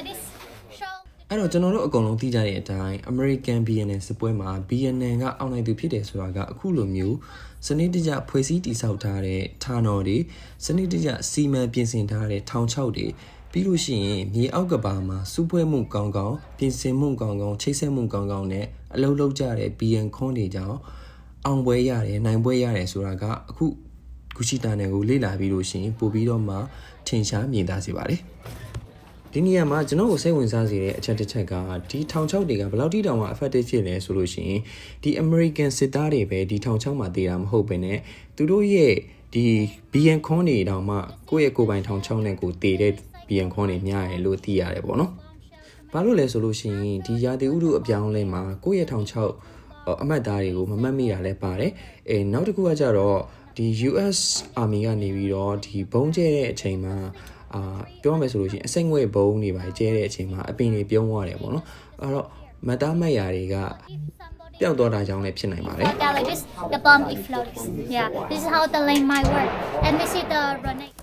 like this. Show. အဲ့တော့ကျွန်တော်တို့အကုန်လုံးသိကြတဲ့အတိုင်း American BNN စစ်ပွဲမှာ BNN ကအောင်းနိုင်သူဖြစ်တယ်ဆိုတာကအခုလိုမျိုးစနစ်တကျဖွဲ့စည်းတည်ဆောက်ထားတဲ့ဌာနော်တွေစနစ်တကျစီမံပြင်ဆင်ထားတဲ့ထောင်ချောက်တွေပြီးလို့ရှိရင်မြေအောက်ကဘာမှာစူးပွဲမှုကောင်းကောင်းပြင်ဆင်မှုကောင်းကောင်းချိတ်ဆက်မှုကောင်းကောင်းနဲ့အလုပ်လုပ်ကြတဲ့ BN ခွန်းတွေကြောင့်အောင်ပွဲရတယ်နိုင်ပွဲရတယ်ဆိုတာကအခုဂူချီတာနယ်ကိုလေ့လာပြီးလို့ရှိရင်ပို့ပြီးတော့မှထင်ရှားမြင်သာစေပါတယ် ဒီနေရာမှာကျွန်တော်ကိုစိတ်ဝင်စားစေတဲ့အချက်တစ်ချက်ကဒီထောင်ချောက်တွေကဘယ်လောက်ထိတောင်မှ effective ဖြစ်လဲဆိုလို့ရှိရင်ဒီ American စစ်သားတွေပဲဒီထောင်ချောက်မှာတည်တာမဟုတ်ဘဲနဲ့သူတို့ရဲ့ဒီ BN ခွန်တွေတောင်မှကိုယ့်ရဲ့ကိုယ်ပိုင်ထောင်ချောက်နဲ့ကိုတည်တဲ့ BN ခွန်တွေများရလို့သိရတယ်ပေါ့နော်။ဘာလို့လဲဆိုလို့ရှိရင်ဒီရာသီဥတုအပြောင်းလဲမှာကိုယ့်ရဲ့ထောင်ချောက်အမှတ်သားတွေကိုမမှတ်မိတာလည်းပါတယ်။အဲနောက်တစ်ခုကကြတော့ဒီ US Army ကနေပြီးတော့ဒီဘုံကျဲတဲ့အချိန်မှာအာပြောမယ်ဆိုလို့ရှိရင်အစိမ့်ငွေဘုံတွေပါကျဲတဲ့အချိန်မှာအပင်တွေပြုံးသွားတယ်ပေါ့နော်အဲ့တော့မတ်သားမတ်ရာတွေက If somebody ပျောက်သွားတာကြောင့်လည်းဖြစ်နိုင်ပါတယ် like that like this, the bomb explodes. Yeah, this is how the lane might work. And this is the grenade.